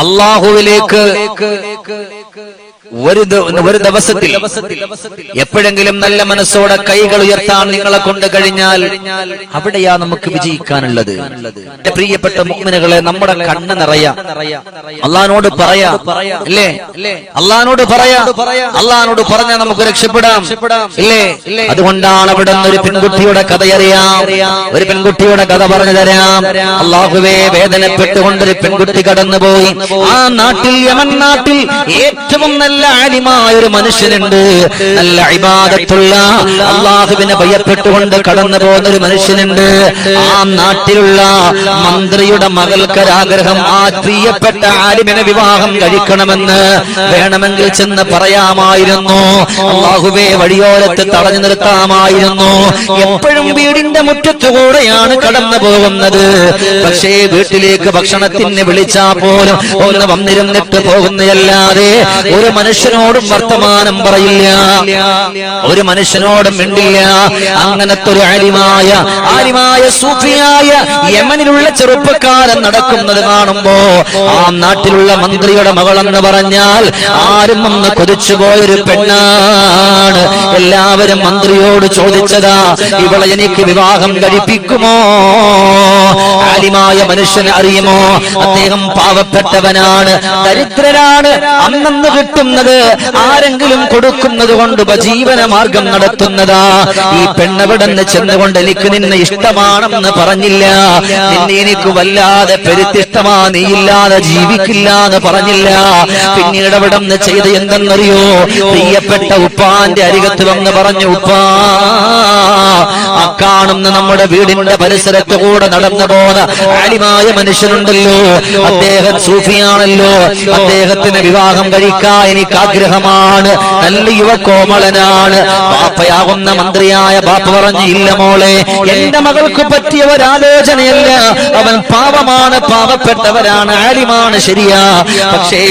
അള്ളാഹുവിലേക്ക് ഒരു ഒരു ദിവസത്തിൽ എപ്പോഴെങ്കിലും നല്ല മനസ്സോടെ കൈകൾ ഉയർത്താൻ നിങ്ങളെ കൊണ്ട് കഴിഞ്ഞാൽ അവിടെയാ നമുക്ക് വിജയിക്കാനുള്ളത്. എന്റെ പ്രിയപ്പെട്ട മുഗ്മിനുകളെ നമ്മുടെ കണ്ണ് നിറയ. അള്ളഹാനോട് പറയാ. അല്ലേ? അള്ളഹാനോട് പറയാ. അള്ളഹാനോട് പറഞ്ഞാൽ നമുക്ക് രക്ഷപ്പെടാം. ഇല്ലേ? അതുകൊണ്ടാണ് അവിടെ ഒരു പെൺകുട്ടിയുടെ കഥയറിയാം ഒരു പെൺകുട്ടിയുടെ കഥ പറഞ്ഞു തരാം. അള്ളാഹുവേ വേദനപ്പെട്ടുകൊണ്ട് ഒരു പെൺകുട്ടി കടന്നുപോയി. ആ നാട്ടിൽ യമൻ നാട്ടിൽ ഏറ്റവും നല്ല ആലിമായ ഒരു മനുഷ്യനുണ്ട്. നല്ല ഇബാദത്തുള്ള അള്ളാഹുവിനെ ഭയപ്പെട്ടുകൊണ്ട് കടന്നു പോകുന്ന ഒരു മനുഷ്യനുണ്ട്. ആ നാട്ടിലുള്ള മന്ത്രിയുടെ മകൾക്കൊരാഗ്രഹം ആ പ്രിയപ്പെട്ട ആലിമിനെ വിവാഹം കഴിക്കണമെന്ന് വേണമെങ്കിൽ ചെന്ന് പറയാമായിരുന്നു. അള്ളാഹുവെ വഴിയോരത്ത് തടഞ്ഞു നിർത്താമായിരുന്നു. എപ്പോഴും വീടിന്റെ മുറ്റത്തുകൂടെയാണ് കടന്നു പോകുന്നത്. പക്ഷേ വീട്ടിലേക്ക് ഭക്ഷണത്തിന് വിളിച്ചാ പോലും ഒന്ന് വന്നിരുന്നിട്ട് പോകുന്നതല്ലാതെ ഒരു മനുഷ്യനോടും വർത്തമാനം പറയില്ല. ഒരു മനുഷ്യനോടും മിണ്ടില്ല. അങ്ങനത്തെ ഒരു ആലിമായ ആലിമായ സൂഫിയായ യമനിലുള്ള ചെറുപ്പക്കാരൻ നടക്കുന്നത് കാണുമ്പോ ആ നാട്ടിലുള്ള മന്ത്രിയുടെ മകളെന്ന് പറഞ്ഞാൽ ആരും ഒന്ന് കൊതിച്ചുപോയൊരു പെണ്ണാണ്. എല്ലാവരും മന്ത്രിയോട് ചോദിച്ചതാ ഇവളെ എനിക്ക് വിവാഹം കഴിപ്പിക്കുമോ? ആലിമായ മനുഷ്യനെ അറിയുമോ? അദ്ദേഹം പാവപ്പെട്ടവനാണ് ദരിദ്രനാണ് അന്നന്ന് കിട്ടുന്നത് ആരെങ്കിലും കൊടുക്കുന്നത് കൊണ്ട് ഉപജീവന മാർഗം നടത്തുന്നതാ. ഈ പെണ്ണവിടന്ന് ചെന്നുകൊണ്ട് എനിക്ക് നിന്നെ ഇഷ്ടമാണെന്ന് പറഞ്ഞില്ല. നിന്നെ എനിക്ക് വല്ലാതെ പെരുത്തിഷ്ടമാ നീ ഇല്ലാതെ ജീവിക്കില്ല എന്ന് പറഞ്ഞില്ല. പിന്നീട് അവിടെ നിന്ന് ചെയ്ത് എന്തെന്നറിയോ? പ്രിയപ്പെട്ട ഉപ്പാന്റെ അരികത്ത് വന്ന് പറഞ്ഞു ഉപ്പാ ആ കാണുന്ന നമ്മുടെ വീടിന്റെ പരിസരത്ത് കൂടെ നടന്നു പോന്ന ആലിമായ മനുഷ്യനുണ്ടല്ലോ. അദ്ദേഹം സൂഫിയാണല്ലോ. അദ്ദേഹത്തിന് വിവാഹം കഴിക്കാൻ എനിക്ക് ആഗ്രഹമാണ് നല്ല യുവ കോമളനാണ്. ബാപ്പയാകുന്ന മന്ത്രിയായ ബാപ്പ പറഞ്ഞു ഇല്ല മോളെ എന്റെ മകൾക്ക് പറ്റിയ ഒരാലോചനയല്ല. അവൻ പാവമാണ് പാവപ്പെട്ടവരാണ് ആലിമാണ് ശരിയാ. പക്ഷേ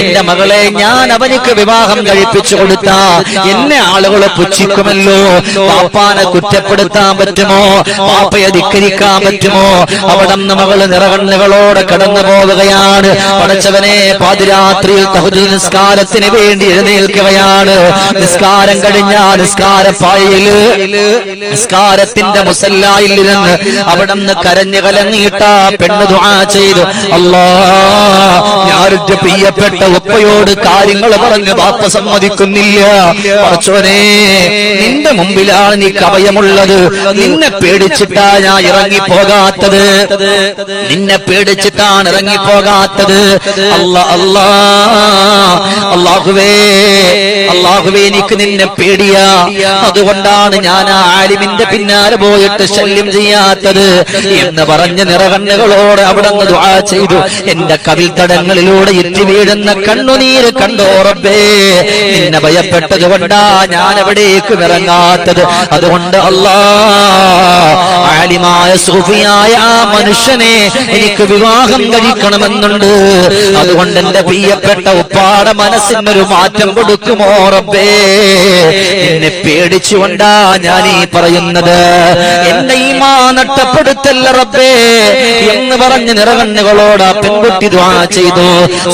എന്റെ മകളെ ഞാൻ അവനിക്ക് വിവാഹം കഴിപ്പിച്ചു കൊടുത്ത. എന്നെ ആളുകൾ പുച്ഛിക്കുമല്ലോ. പാപ്പാനെ കുറ്റപ്പെടുത്താൻ പറ്റുമോ? പാപ്പയെ ധിക്കരിക്കാൻ പറ്റുമോ? അവിടെ മകൾ നിറകണ്ണുകളോടെ കടന്നു പോവുകയാണ് പടച്ചവനെ പാതിരാത്രിയിൽ നിസ്കാരത്തിന് വേണ്ടി എഴുന്നേൽക്കുകയാണ് നിസ്കാരം കഴിഞ്ഞ നിസ്കാര പായയിൽ നിസ്കാരത്തിന്റെ മുസല്ലായിൽ അവിടെ നിന്ന് കരഞ്ഞു കലങ്ങിയിട്ട പെണ്ണ് ദുആ ചെയ്തു. അല്ലാ ഞാനൊരു പ്രിയപ്പെട്ട ഉപ്പയോട് കാര്യങ്ങൾ പറഞ്ഞ് ബാപ്പ സമ്മതിക്കുന്നില്ല. പറച്ചോനെ നിന്റെ മുമ്പിലാണ് നീ കവയമുള്ളത്. നിന്നെ പേടിച്ചിട്ടാ ഞാൻ ഇറങ്ങിപ്പോകാത്തത്. നിന്നെ പേടിച്ചിട്ടാണ് ഇറങ്ങിപ്പോകാത്തത്. അല്ല അല്ലാ. അള്ളാഹുവേ അള്ളാഹുവേ എനിക്ക് നിന്നെ പേടിയാ. അതുകൊണ്ടാണ് ഞാൻ ആ ആലിമിന്റെ പിന്നാലെ പോയിട്ട് ശല്യം ചെയ്യാത്തത് എന്ന് പറഞ്ഞ നിറകണ്ണുകളോട് അവിടെ ദുആ ചെയ്തു. എന്റെ കവിൽ തടങ്ങളിലൂടെ എത്തി വീഴുന്ന കണ്ണുനീര് കണ്ടോ റബ്ബേ? നിന്നെ ഭയപ്പെട്ടത് കൊണ്ടാ ഞാൻ അവിടേക്ക് ഇറങ്ങാത്തത്. അതുകൊണ്ട് അല്ലാ ആലിമായ സൂഫിയായ ആ മനുഷ്യനെ എനിക്ക് വിവാഹം കഴിക്കണമെന്നുണ്ട്. അതുകൊണ്ട് എന്റെ പ്രിയപ്പെട്ട ഉപ്പാട മനസ്സിനൊരു മാറ്റം കൊടുക്കുമോ റബ്ബേ? എന്നെ പേടിച്ചുകൊണ്ടാ ഞാൻ ഈ പറയുന്നത്. എന്നെ ഈ മാ നട്ടപ്പെടുത്തല്ല റബ്ബേ. എന്ന് പറഞ്ഞ് നിറകണ്ണുകളോട് ആ പെൺകുട്ടി ദ്വാ ചെയ്തു.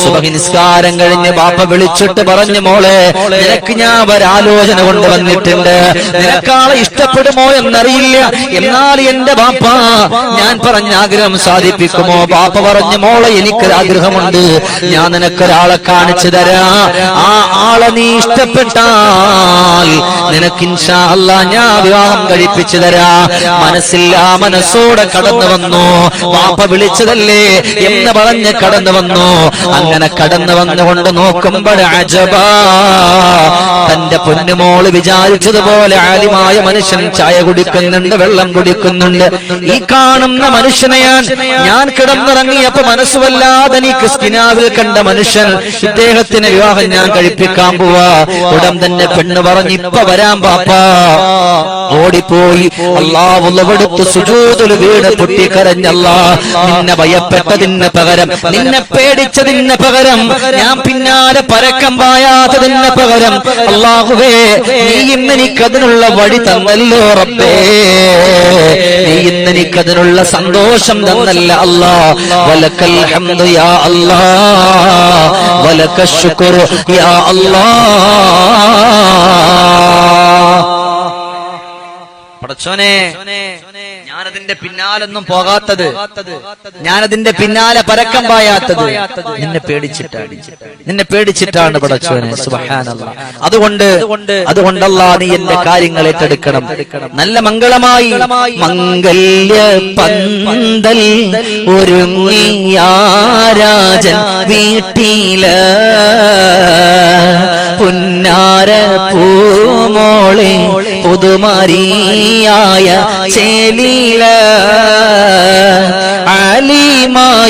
സുബഹി നിസ്കാരം കഴിഞ്ഞ് ബാപ്പ വിളിച്ചിട്ട് പറഞ്ഞു മോളെ നിനക്ക് ഞാൻ ഒരാലോചന കൊണ്ടുവന്നിട്ടുണ്ട് നിനക്കാളെ ഇഷ്ടപ്പെടുമോ എന്നറിയില്ല. എന്നാൽ എന്റെ ബാപ്പ ഞാൻ പറഞ്ഞ ആഗ്രഹം സാധിപ്പിക്കുമോ? ബാപ്പ പറഞ്ഞു മോളെ എനിക്കൊരാഗ്രഹമുണ്ട്. ഞാൻ നിനക്കൊരാളെ കാണിച്ചു തരാ. ആ ആളെ നീ ഇഷ്ടപ്പെട്ടാൽ നിനക്ക് അല്ലാ ഞാൻ വിവാഹം കഴിപ്പിച്ചു തരാ. മനസ്സില്ല മനസ്സോടെ കടന്നു വന്നു. ബാപ്പ വിളിച്ചതല്ലേ എന്ന് പറഞ്ഞ് കടന്നു വന്നു. അങ്ങനെ കടന്നു വന്നുകൊണ്ട് നോക്കുമ്പോൾ അജബാ തന്റെ പൊന്നുമോൾ വിചാരിച്ചതുപോലെ ആദ്യമായ മനുഷ്യൻ ചായ കുടിക്കുന്നുണ്ട് വെള്ളം കുടിക്കുന്നുണ്ട്. ഈ കാണുന്ന മനുഷ്യനെ ഞാൻ ഞാൻ കിടന്നിറങ്ങിയപ്പോ മനസ്സുവല്ലാതെ നീ ക്രിസ്റ്റിനാവിൽ കണ്ട മനുഷ്യൻ ഇദ്ദേഹത്തിന് വിവാഹം ഞാൻ കഴിപ്പിക്കാൻ പോവാ. ഉടൻ തന്നെ പെണ്ണ് പറഞ്ഞ് ഇപ്പൊ വരാൻ പാപ്പാ. ഓടിപ്പോയി. അള്ളാവുള്ളവടുത്ത് സുജൂതിൽ വീട് പൊട്ടിക്കരഞ്ഞല്ല നിന്നെ ഭയപ്പെട്ടതിന് പകരം. നിന്നെ പേടിച്ചതിന് പകരം. ഞാൻ പിന്നാലെ പരക്കം പായാത്തതിന് പകരം. അള്ളാഹുവേ നീ ഇന്ന് എനിക്കതിനുള്ള വഴി തന്നല്ലോ റബ്ബേ. നീ ഇന്ന് എനിക്കതിനുള്ള സന്തോഷം തന്നല്ല അല്ലാ. വലക്കൽ ഹംദു യാ അല്ലാ. വലക الشكر യാ الله പടച്ചോനെ ഞാനതിന്റെ പിന്നാലൊന്നും പോകാത്തത്. ഞാനതിന്റെ പിന്നാലെ പരക്കം പായാത്തത്. നിന്നെ പേടിച്ചിട്ടാണ്. നിന്നെ പേടിച്ചിട്ടാണ് പടച്ചോനെ സുബഹാനല്ല. അതുകൊണ്ട് അതുകൊണ്ടല്ല നീ എന്റെ കാര്യങ്ങൾ ഏറ്റെടുക്കണം നല്ല മംഗളമായി മംഗല്യ പന്തൽ ഒരുങ്ങിയാരാജൻ വീട്ടിൽ. പുന്നാര പൂമോളെ പുതുമറിയായ ചേലീല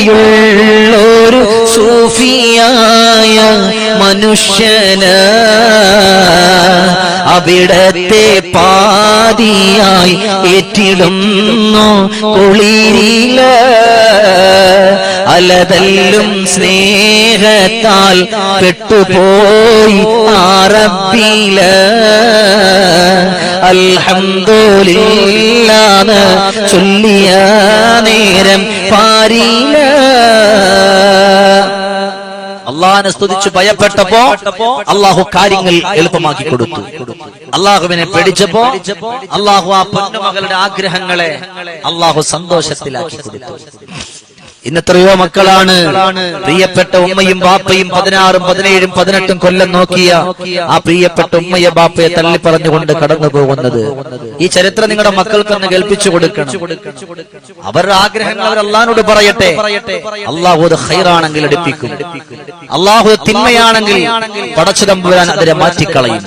അലിമായുള്ളൊരു സൂഫിയായ മനുഷ്യന് അവിടത്തെ പാതിയായി ഏറ്റിടുന്നു കുളിരില. അലതല്ലും സ്നേഹത്താൽ പെട്ടുപോയി ആറപ്പില അൽഹംദുലില്ലാന്ന് ചൊല്ലിയ നേരം പാരില. അള്ളാഹിനെ സ്തുതിച്ച് ഭയപ്പെട്ടപ്പോ അള്ളാഹു കാര്യങ്ങൾ എളുപ്പമാക്കി കൊടുത്തു. അള്ളാഹുവിനെ പേടിച്ചപ്പോ അള്ളാഹു ആ പൊന്നുമകളുടെ ആഗ്രഹങ്ങളെ അള്ളാഹു സന്തോഷത്തിലാക്കി കൊടുത്തു. ഇന്നെത്രയോ മക്കളാണ് പ്രിയപ്പെട്ട ഉമ്മയും ബാപ്പയും പതിനാറും പതിനേഴും പതിനെട്ടും കൊല്ലം നോക്കിയ ആ പ്രിയപ്പെട്ട ഉമ്മയെ ബാപ്പയെ തള്ളി പറഞ്ഞുകൊണ്ട് കടന്നു പോകുന്നത്. ഈ ചരിത്രം നിങ്ങളുടെ മക്കൾക്കൊന്ന് കേൾപ്പിച്ചു കൊടുക്കണം. അവരുടെ ആഗ്രഹങ്ങൾ അവർ പറയട്ടെ. അള്ളാഹു ഹൈറാണെങ്കിൽ എടുപ്പിക്കും. അള്ളാഹു തിന്മയാണെങ്കിൽ പടച്ചു തമ്പുരാൻ അതിനെ മാറ്റിക്കളയും.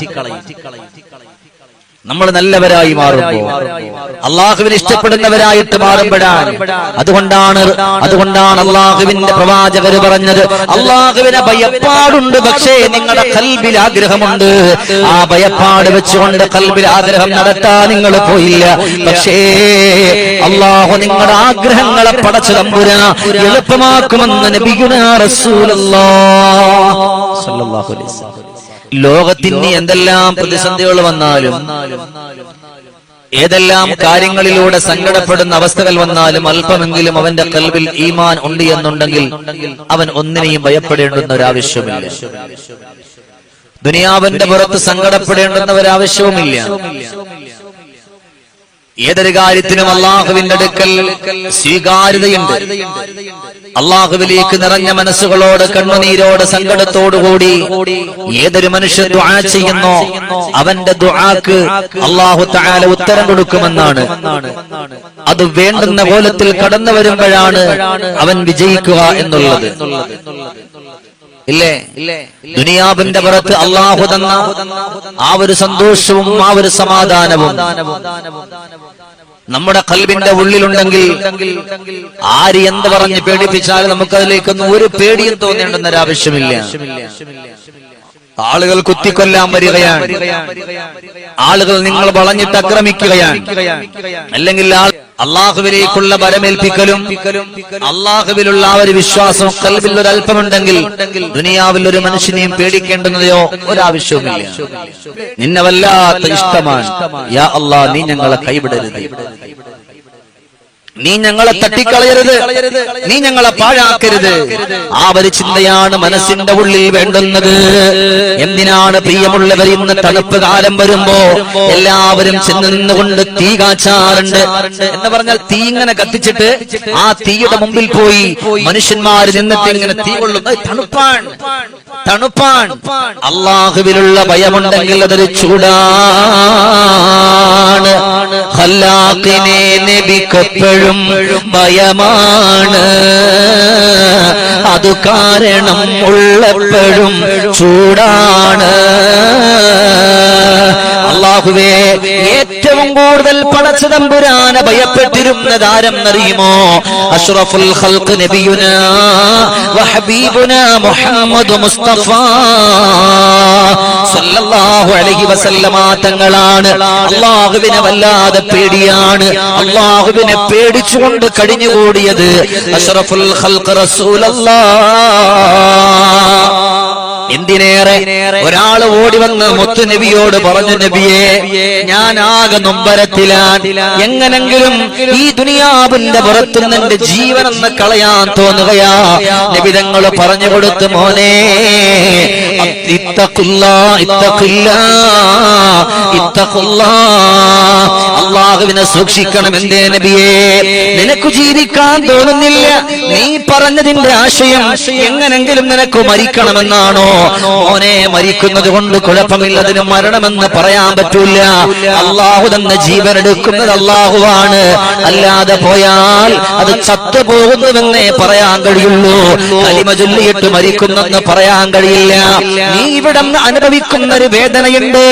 നമ്മൾ നല്ലവരായി മാറുമ്പോൾ അള്ളാഹുവിന് ഇഷ്ടപ്പെടുന്നവരായിട്ട് മാറുമ്പോഴാണ്. അതുകൊണ്ടാണ് അതുകൊണ്ടാണ് അള്ളാഹുവിന്റെ പ്രവാചകർ പറഞ്ഞത് അള്ളാഹുവിനെ ഭയപ്പാടുണ്ട് പക്ഷേ നിങ്ങളുടെ കൽബിൽ ആഗ്രഹമുണ്ട്. ആ ഭയപ്പാട് വെച്ചുകൊണ്ട് കൽബിൽ ആഗ്രഹം നടത്താൻ നിങ്ങൾ പോയില്ല. പക്ഷേ അള്ളാഹു നിങ്ങളുടെ ആഗ്രഹങ്ങളെ പടച്ചു തമ്പുര എളുപ്പമാക്കുമെന്ന് നബിഗുന റസൂലല്ലാ ലോകത്തിന് എന്തെല്ലാം പ്രതിസന്ധികൾ വന്നാലും ഏതെല്ലാം കാര്യങ്ങളിലൂടെ സങ്കടപ്പെടുന്ന അവസ്ഥകൾ വന്നാലും അല്പമെങ്കിലും അവന്റെ കൽവിൽ ഈമാൻ ഉണ്ട് എന്നുണ്ടെങ്കിൽ അവൻ ഒന്നിനെയും ഭയപ്പെടേണ്ടുന്ന ഒരാവശ്യമില്ല ദുനിയാവിന്റെ പുറത്ത് സങ്കടപ്പെടേണ്ടുന്ന ഒരാവശ്യവുമില്ല ഏതൊരു കാര്യത്തിനും അള്ളാഹുവിന്റെ അടുക്കൽ സ്വീകാര്യതയുണ്ട്. അള്ളാഹുവിലേക്ക് നിറഞ്ഞ മനസ്സുകളോട് കണ്ണുനീരോട് സങ്കടത്തോടുകൂടി ഏതൊരു മനുഷ്യൻ ദുആ ചെയ്യുന്നോ അവന്റെ ദുആക്ക് അള്ളാഹു താല ഉത്തരം കൊടുക്കുമെന്നാണ്. അത് വേണ്ടുന്ന കോലത്തിൽ കടന്നു വരുമ്പോഴാണ് അവൻ വിജയിക്കുക എന്നുള്ളത്. ഇല്ലേ? ദുനിയാവിന്റെ പുറത്ത് അള്ളാഹു തന്ന ആ ഒരു സന്തോഷവും ആ ഒരു സമാധാനവും നമ്മുടെ കൽവിന്റെ ഉള്ളിലുണ്ടെങ്കിൽ ആര് എന്ത് പറഞ്ഞ് പേടിപ്പിച്ചാൽ നമുക്കതിലേക്കൊന്നും ഒരു പേടിയും തോന്നേണ്ടുന്ന ഒരാവശ്യമില്ല ആളുകൾ കുത്തിക്കൊല്ലാൻ വരികയാണ്. ആളുകൾ നിങ്ങൾ വളഞ്ഞിട്ട് ആക്രമിക്കുകയാണ് അല്ലെങ്കിൽ ആൾ അള്ളാഹുവിലേക്കുള്ള ബലമേൽപ്പിക്കലും അള്ളാഹുവിലുള്ള ഒരു വിശ്വാസം കൽവിൽ ഒരു അല്പമുണ്ടെങ്കിൽ ദുനിയാവിൽ ഒരു മനുഷ്യനെയും പേടിക്കേണ്ടുന്നതയോ ഒരാവശ്യവുമില്ല. നിന്നെ വല്ലാത്ത ഇഷ്ടമാണ്. യാ അള്ളാ നീ ഞങ്ങളെ കൈവിടരുത്. നീ ഞങ്ങളെ തട്ടിക്കളയരുത്. നീ ഞങ്ങളെ പാഴാക്കരുത്. ആ ഒരു ചിന്തയാണ് മനസ്സിന്റെ ഉള്ളിൽ വേണ്ടുന്നത്. എന്തിനാണ് പ്രിയമുള്ളവർ ഇന്ന് തണുപ്പ് കാലം വരുമ്പോ എല്ലാവരും ചെന്ന് നിന്നുകൊണ്ട് തീ കാച്ചാറുണ്ട്. എന്ന് പറഞ്ഞാൽ തീ ഇങ്ങനെ കത്തിച്ചിട്ട് ആ തീയുടെ മുമ്പിൽ പോയി മനുഷ്യന്മാര് നിന്നിട്ട് ഇങ്ങനെ തീ കൊള്ളുന്നത് അത് തണുപ്പാൻ അള്ളാഹുവിലുള്ള ഭയമുണ്ടെങ്കിൽ അതൊരു ചൂടാണ്. ഹല്ലാക്കിനെ നബിക്കെപ്പോഴും ഭയമാണ്. അത് കാരണം ഉള്ളപ്പോഴും ചൂടാണ്. അള്ളാഹുവേ ഏറ്റവും കൂടുതൽ പടച്ച തമ്പുരാനെ ഭയപ്പെട്ടിരുന്നത് ആരെന്നറിയുമോ അഷ്റഫുൽ ഖൽഖ് നബിയുന വഹബീബുന മുഹമ്മദ് മുസ്തഫ സല്ലല്ലാഹു അലൈഹി വസല്ലമ തങ്ങളാണ്. അല്ലാഹുവിനെ വല്ലാതെ പേടിയാണ്. അല്ലാഹുവിനെ പേടിച്ചുകൊണ്ട് കഴിഞ്ഞുകൂടിയത് അഷ്റഫുൽ ഖൽഖ് റസൂലല്ലാഹ് എന്തിനേറെ ഒരാൾ ഓടി വന്ന് മുത്തു നബിയോട് പറഞ്ഞു നബിയെ ഞാൻ ആകെ നൊമ്പരത്തിലാൻ എങ്ങനെങ്കിലും ഈ ദുനിയാവിന്റെ പുറത്തുനിന്ന് എന്റെ ജീവനെന്ന് കളയാൻ തോന്നുകയാ. നിബിതങ്ങൾ പറഞ്ഞു കൊടുത്തു മോനെ. അള്ളാഹുവിനെ സൂക്ഷിക്കണം എന്തേ നബിയെ? നിനക്ക് ജീവിക്കാൻ തോന്നുന്നില്ല. നീ പറഞ്ഞതിന്റെ ആശയം എങ്ങനെങ്കിലും നിനക്ക് മരിക്കണമെന്നാണോ? മോനെ മരിക്കുന്നത് കൊണ്ട് കുഴപ്പമില്ല അതിന് മരണമെന്ന് പറയാൻ പറ്റൂല. അള്ളാഹു തന്ന ജീവൻ എടുക്കുന്നത് അള്ളാഹുവാണ്. അല്ലാതെ പോയാൽ അത് ചത്തുപോകുന്നുവെന്നേ പറയാൻ കഴിയുള്ളൂ. കലിമ ചൊല്ലിയിട്ട് മരിക്കുന്നെന്ന് പറയാൻ കഴിയില്ല. നീ ഇവിടെ അനുഭവിക്കുന്ന ഒരു വേദനയുണ്ട്.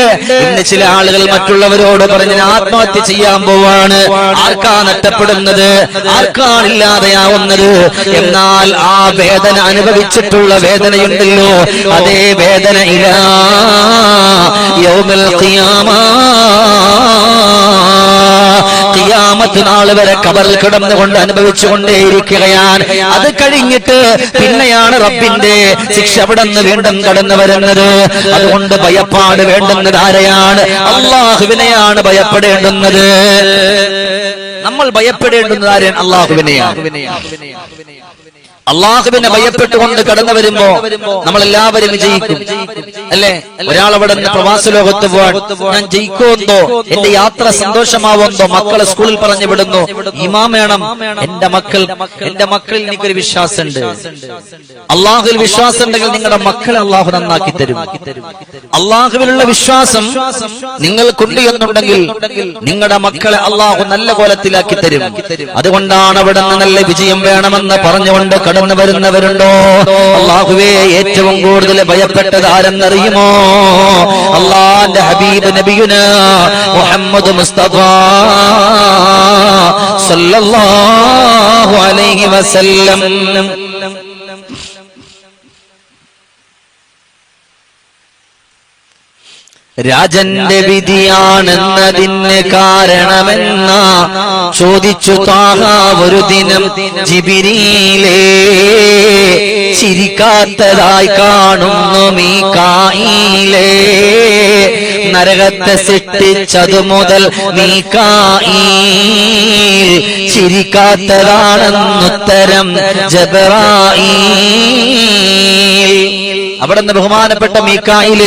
ഇന്ന് ചില ആളുകൾ മറ്റുള്ളവരോട് പറഞ്ഞ് ആത്മഹത്യ ചെയ്യാൻ പോവാണ്. ആർക്കാ നഷ്ടപ്പെടുന്നത്? ആർക്കാണില്ലാതെയാവുന്നത് എന്നാൽ ആ വേദന അനുഭവിച്ചിട്ടുള്ള വേദനയുണ്ടല്ലോ. അതേ വേദന ഇല്ല യൗമൽ ഖിയാമ. വരെ കബറിൽ കിടന്നുകൊണ്ട് അനുഭവിച്ചുകൊണ്ടേയിരിക്കുകയാണ്. അത് കഴിഞ്ഞിട്ട് പിന്നെയാണ് റബ്ബിന്റെ ശിക്ഷ അവിടെ നിന്ന് വീണ്ടും കടന്നു വരുന്നത്. അതുകൊണ്ട് ഭയപ്പാട് വേണ്ടുന്നത് ആരെയാണ്? അള്ളാഹുവിനെയാണ് ഭയപ്പെടേണ്ടുന്നത്. നമ്മൾ ഭയപ്പെടേണ്ടുന്ന ആരെയാണ്? അള്ളാഹുവിനെയാണ്. അള്ളാഹുവിനെ ഭയപ്പെട്ടുകൊണ്ട് കടന്നു വരുമ്പോ നമ്മൾ എല്ലാവരും വിജയിക്കും അല്ലെ? ഒരാൾ അവിടെ നിന്ന് പ്രവാസ ലോകത്ത് പോവാൻ ഞാൻ ജയിക്കുമെന്നോ? എന്റെ യാത്ര സന്തോഷമാവുമെന്നോ? മക്കളെ സ്കൂളിൽ പറഞ്ഞു വിടുന്നു ഇമാം വേണം. എന്റെ മക്കൾ എന്റെ മക്കളിൽ എനിക്കൊരു വിശ്വാസമുണ്ട്. അള്ളാഹുവിൽ വിശ്വാസം ഉണ്ടെങ്കിൽ നിങ്ങളുടെ മക്കളെ അള്ളാഹു നന്നാക്കി തരും. അള്ളാഹുവിലുള്ള വിശ്വാസം നിങ്ങൾക്കുണ്ട് എന്നുണ്ടെങ്കിൽ നിങ്ങളുടെ മക്കളെ അള്ളാഹു നല്ല കോലത്തിലാക്കി തരും. അതുകൊണ്ടാണ് അവിടെ നിന്ന് നല്ല വിജയം വേണമെന്ന് പറഞ്ഞുകൊണ്ട് കടന്നു വരുന്നവരുണ്ടോ? അള്ളാഹുവേ ഏറ്റവും കൂടുതൽ ഭയപ്പെട്ടത് ആരെന്നറിയുമോ? അള്ളാന്റെ ഹബീബ് നബിയുന മുഹമ്മദ് മുസ്തഫ സല്ലല്ലാഹു അലൈഹി വസല്ലം. രാജന്റെ വിധിയാണെന്നതിന് കാരണമെന്ന ചോദിച്ചു താഹ ഒരു ദിനം ജിബിരിയിലേ. ചിരിക്കാത്തതായി കാണുന്നു മീ കായിലേ നരകത്തെ സൃഷ്ടിച്ചതു മുതൽ മീക്കായി ചിരിക്കാത്തതാണെന്നുത്തരം ജബറായി. അവിടെ നിന്ന് ബഹുമാനപ്പെട്ട മീക്കായിൽ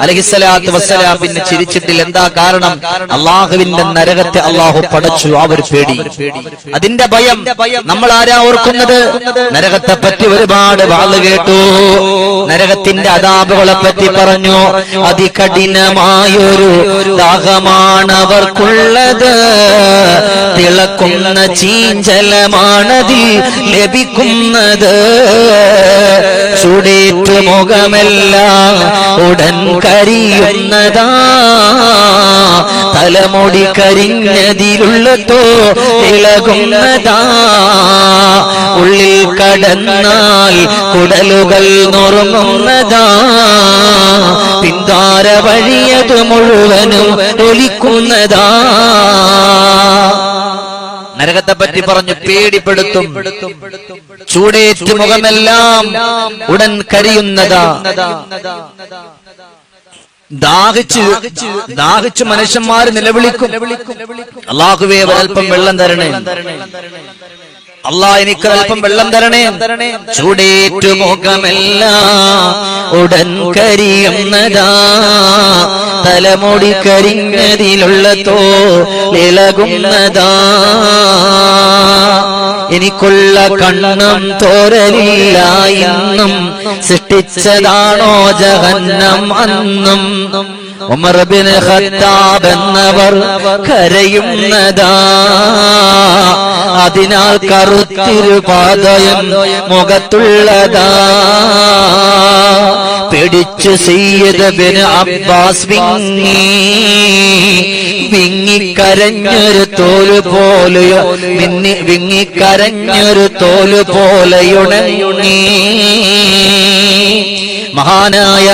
അലഹിസലാത്ത് വസ്സലാം പിന്നെ ചിരിച്ചിട്ടില്ല. എന്താ കാരണം? അള്ളാഹുവിന്റെ നരകത്തെ അള്ളാഹു പടച്ചു ഒരു പേടി. അതിന്റെ ഭയം നമ്മൾ ആരാ ഓർക്കുന്നത്? നരകത്തെ പറ്റി ഒരുപാട് വാൾ കേട്ടു. നരകത്തിന്റെ അതാപുകളെ പറ്റി പറഞ്ഞു. അതികഠിനമായൊരു ദാഹമാണ് അവർക്കുള്ളത് തിളക്കുന്ന ചീഞ്ചലമാണതിൽ ലഭിക്കുന്നത്. ചുടേറ്റു മുഖമെല്ലാം ഉടൻ കരിയുന്നതാ. തലമുടി കരിഞ്ഞതിലുള്ളതോ ഇളകുന്നതാ. ഉള്ളിൽ കടന്നാൽ കുടലുകൾ നുറുങ്ങുന്നതാ. പിന്താര വഴിയത് മുഴുവനും ഒലിക്കുന്നതാ. നരകത്തെ പറ്റി പറഞ്ഞു പേടിപ്പെടുത്തും. ചൂടേറ്റ് മുഖമെല്ലാം ഉടൻ കരിയുന്നതാ. ദാഹിച്ച് ദാഹിച്ച് മനുഷ്യന്മാര് നിലവിളിക്കും. അള്ളാഹുവേ ഒരൽപ്പം വെള്ളം തരണേ. അള്ളാ എനിക്ക് അല്പം വെള്ളം തരണേ. ചുടേറ്റു മുഖമല്ല. ഉടൻ കരിയുന്നതാ. തലമുടി കരിഞ്ഞതിലുള്ള തോ ഇളകുന്നതാ. എനിക്കുള്ള കണ്ണം തോരലില്ല എന്നും സൃഷ്ടിച്ചതാണോ ജഹന്നം അന്നും. ഉമർ ബിൻ ഖത്താബ് എന്നവർ കരയുന്നതാ. അതിനാൽ കറുത്തിരുപാതയം മുഖത്തുള്ളതാ. പിടിച്ചു സയ്യിദ് ബിൻ അബ്ബാസ് വിങ്ങി. വിങ്ങിക്കരഞ്ഞൊരു കരഞ്ഞൊരു തോൽ പോലെയോ. വിങ്ങി കരഞ്ഞൊരു തോൽ പോലെയുണങ്ങി. മഹാനായ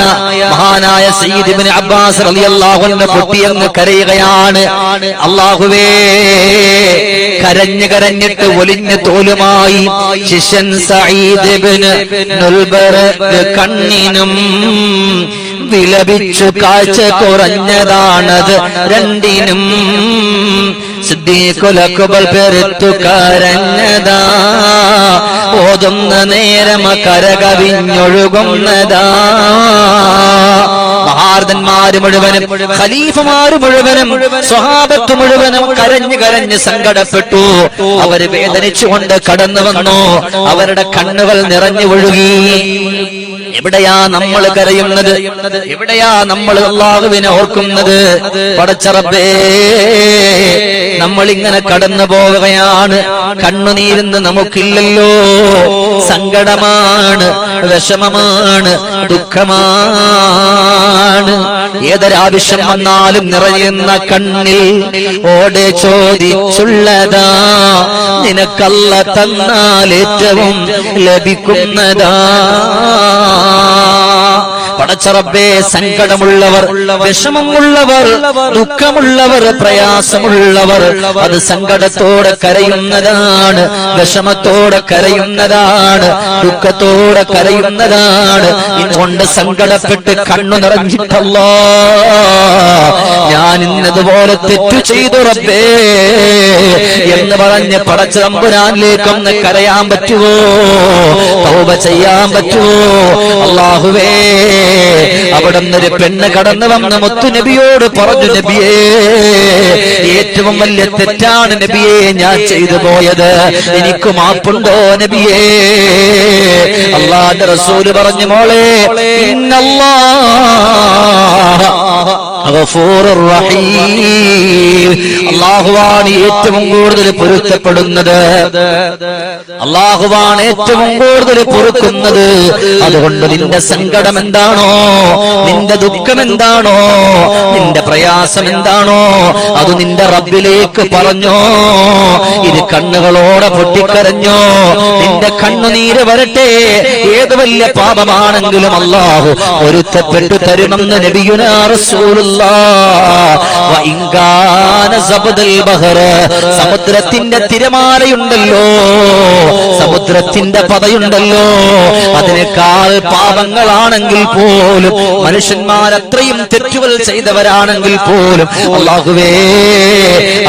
മഹാനായ സയ്യിദ് ഇബ്നു അബ്ബാസ് റളിയല്ലാഹു അൻഹു എന്ന് കരയുകയാണ്. അള്ളാഹുവേ കരഞ്ഞു കരഞ്ഞിട്ട് ഒലിഞ്ഞ തോലുമായി ശിഷ്യൻ സയ്യിദ് ഇബ്നു നുൽബർ കണ്ണിനും വിലപിച്ചു കാഴ്ച കുറഞ്ഞതാണത് രണ്ടിനും. സിദ്ധീകുലക്കുകൾ പെരുത്തു കരഞ്ഞതാ ഓതുന്ന നേരമ കരകവിഞ്ഞൊഴുകുന്നതാ. മഹാർദന്മാര് മുഴുവനും ഖലീഫമാര് മുഴുവനും സ്വഹാബത്ത് മുഴുവനും കരഞ്ഞു കരഞ്ഞ് സങ്കടപ്പെട്ടു. അവർ വേദനിച്ചുകൊണ്ട് കടന്നു വന്നു. അവരുടെ കണ്ണുകൾ നിറഞ്ഞു ഒഴുകി. എവിടെയാ നമ്മൾ കരയുന്നത്? എവിടെയാ നമ്മൾ അള്ളാഹുവിനെ ഓർക്കുന്നത്? പടച്ചറബേ നമ്മൾ ഇങ്ങനെ കടന്നു പോവുകയാണ്. കണ്ണുനീരുന്ന് നമുക്കില്ലല്ലോ. സങ്കടമാണ് വിഷമമാണ് ദുഃഖമാണ്. ഏതൊരാവശ്യം വന്നാലും നിറയുന്ന കണ്ണിൽ ഓടെ ചോദിച്ചുള്ളതാ. നിനക്കല്ല തന്നാൽ ഏറ്റവും ലഭിക്കുന്നതാ. പടച്ചറബേ സങ്കടമുള്ളവർ വിഷമമുള്ളവർ ദുഃഖമുള്ളവർ പ്രയാസമുള്ളവർ അത് സങ്കടത്തോടെ കരയുന്നതാണ് വിഷമത്തോടെ കരയുന്നതാണ് ദുഃഖത്തോടെ കരയുന്നതാണ്. ഇതുകൊണ്ട് സങ്കടപ്പെട്ട് കണ്ണു നിറഞ്ഞിട്ടല്ലോ. ഞാൻ ഇന്നതുപോലെ തെറ്റു ചെയ്തു റബ്ബേ എന്ന് പറഞ്ഞ് പടച്ച തമ്പുരാനിലേക്കൊന്ന് കരയാൻ പറ്റുമോ തൗബ ചെയ്യാൻ പറ്റുമോ അള്ളാഹുവേ അവിടെ ഒരു പെണ്ണ് കടന്നു വന്ന് മുത്തു നബിയോട് പറഞ്ഞു നബിയേ ഏറ്റവും വലിയ തെറ്റാണ് നബിയെ ഞാൻ ചെയ്തു പോയത്. എനിക്ക് മാപ്പുണ്ടോ നബിയേ? അള്ളാന്റെ റസൂൽ പറഞ്ഞു മോളെ ഇന്നല്ലാ الله അള്ളാഹുവാണ് ഏറ്റവും കൂടുതൽ പൊരുത്തപ്പെടുന്നത്. അള്ളാഹുവാണ് ഏറ്റവും കൂടുതൽ പൊറുക്കുന്നത്. അതുകൊണ്ട് നിന്റെ സങ്കടം എന്താണോ നിന്റെ ദുഃഖം എന്താണോ നിന്റെ പ്രയാസം എന്താണോ അത് നിന്റെ റബ്ബിലേക്ക് പറഞ്ഞോ. ഇത് കണ്ണുകളോടെ പൊട്ടിക്കരഞ്ഞോ. നിന്റെ കണ്ണുനീര് വരട്ടെ. ഏത് വലിയ പാപമാണെങ്കിലും അള്ളാഹു പൊരുത്തപ്പെട്ടു തരുമെന്ന് നബിയുനാ റസൂലുള്ളാ. സമുദ്രത്തിന്റെ തിരമാലയുണ്ടല്ലോ. സമുദ്രത്തിന്റെ പതയുണ്ടല്ലോ. അതിനേക്കാൾ പാപങ്ങളാണെങ്കിൽ പോലും മനുഷ്യന്മാർ അത്രയും തെറ്റുകൾ ചെയ്തവരാണെങ്കിൽ പോലും അള്ളാഹുവേ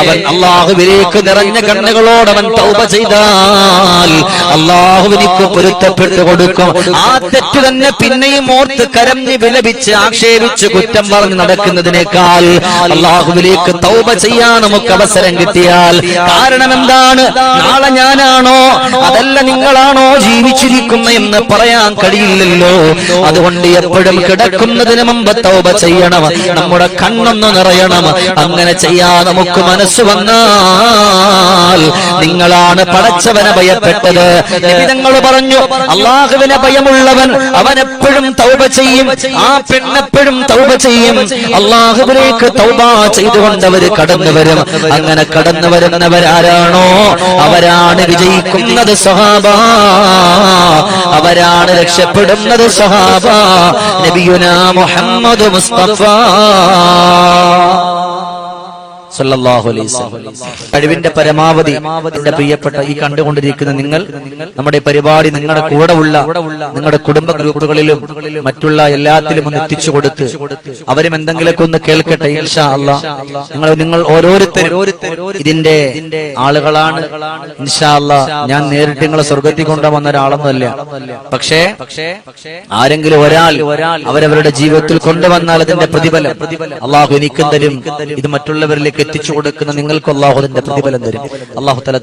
അവൻ അള്ളാഹുവിലേക്ക് നിറഞ്ഞ കണ്ണുകളോട് അവൻ തൗബ ചെയ്താൽ അള്ളാഹുവിനിക്ക് പൊരുത്തപ്പെട്ടു കൊടുക്കും. ആ തെറ്റ് തന്നെ പിന്നെയും ഓർത്ത് കരഞ്ഞ് വിലപിച്ച് ആക്ഷേപിച്ച് കുറ്റം പറഞ്ഞ് നടക്കുന്നതിനേക്കാൾ അള്ളാഹുവിലേക്ക് തൗബ ചെയ്യാൻ നമുക്ക് അവസരം കിട്ടിയാൽ കാരണം എന്താണ്? നാളെ ഞാനാണോ? അതല്ല നിങ്ങളാണോ ജീവിച്ചിരിക്കുന്ന എന്ന് പറയാൻ കഴിയില്ലല്ലോ. അതുകൊണ്ട് എപ്പോഴും കിടക്കുന്നതിന് മുമ്പ് തൗബ ചെയ്യണം. നമ്മുടെ കണ്ണൊന്ന് നിറയണം. അങ്ങനെ ചെയ്യാ നമുക്ക് മനസ്സ് വന്നാൽ നിങ്ങളാണ് പടച്ചവനെ ഭയപ്പെട്ടത്. നിങ്ങൾ പറഞ്ഞു അള്ളാഹുവിനെ ഭയമുള്ളവൻ അവൻ എപ്പോഴും തൗബ ചെയ്യും. ആ പെണ്ണെപ്പോഴും തൗബ ചെയ്യും. അള്ളാഹുവിലേക്ക് തൗബ ചെയ്തുകൊണ്ടവർ കടന്നു വരും അങ്ങനെ കടന്നു വരുന്നവരാരാണോ അവരാണ് വിജയിക്കുന്നത് സഹാബ അവരാണ് രക്ഷപ്പെടുന്നത് സഹാബ നബിയുന മുഹമ്മദ് മുസ്തഫ. സല്ലല്ലാഹു അലൈഹി. കഴിവിന്റെ പരമാവധി എന്റെ പ്രിയപ്പെട്ട ഈ കണ്ടുകൊണ്ടിരിക്കുന്ന നിങ്ങൾ നമ്മുടെ പരിപാടി നിങ്ങളുടെ കൂടെ ഉള്ള നിങ്ങളുടെ കുടുംബ ഗ്രൂപ്പുകളിലും മറ്റുള്ള എല്ലാത്തിലും ഒന്ന് എത്തിച്ചു കൊടുത്ത് അവരും എന്തെങ്കിലുമൊക്കെ ഒന്ന് കേൾക്കട്ടെ ഇൻഷാ അല്ലാ നിങ്ങൾ നിങ്ങൾ ഓരോരുത്തരും ഇതിന്റെ ആളുകളാണ് ഇൻഷാ ഞാൻ നേരിട്ട് നിങ്ങളെ സ്വർഗത്തിൽ കൊണ്ടുവന്ന ഒരാളൊന്നുമല്ല. പക്ഷേ ആരെങ്കിലും ഒരാൾ അവരവരുടെ ജീവിതത്തിൽ കൊണ്ടുവന്നാൽ അതിന്റെ പ്രതിഫലം അള്ളാഹു എനിക്കും തരും. ഇത് മറ്റുള്ളവരിലേക്ക് എത്തിച്ചു കൊടുക്കുന്ന നിങ്ങൾക്ക് അള്ളാഹുദിന്റെ പ്രതിഫലം തരും. അള്ളാഹു തല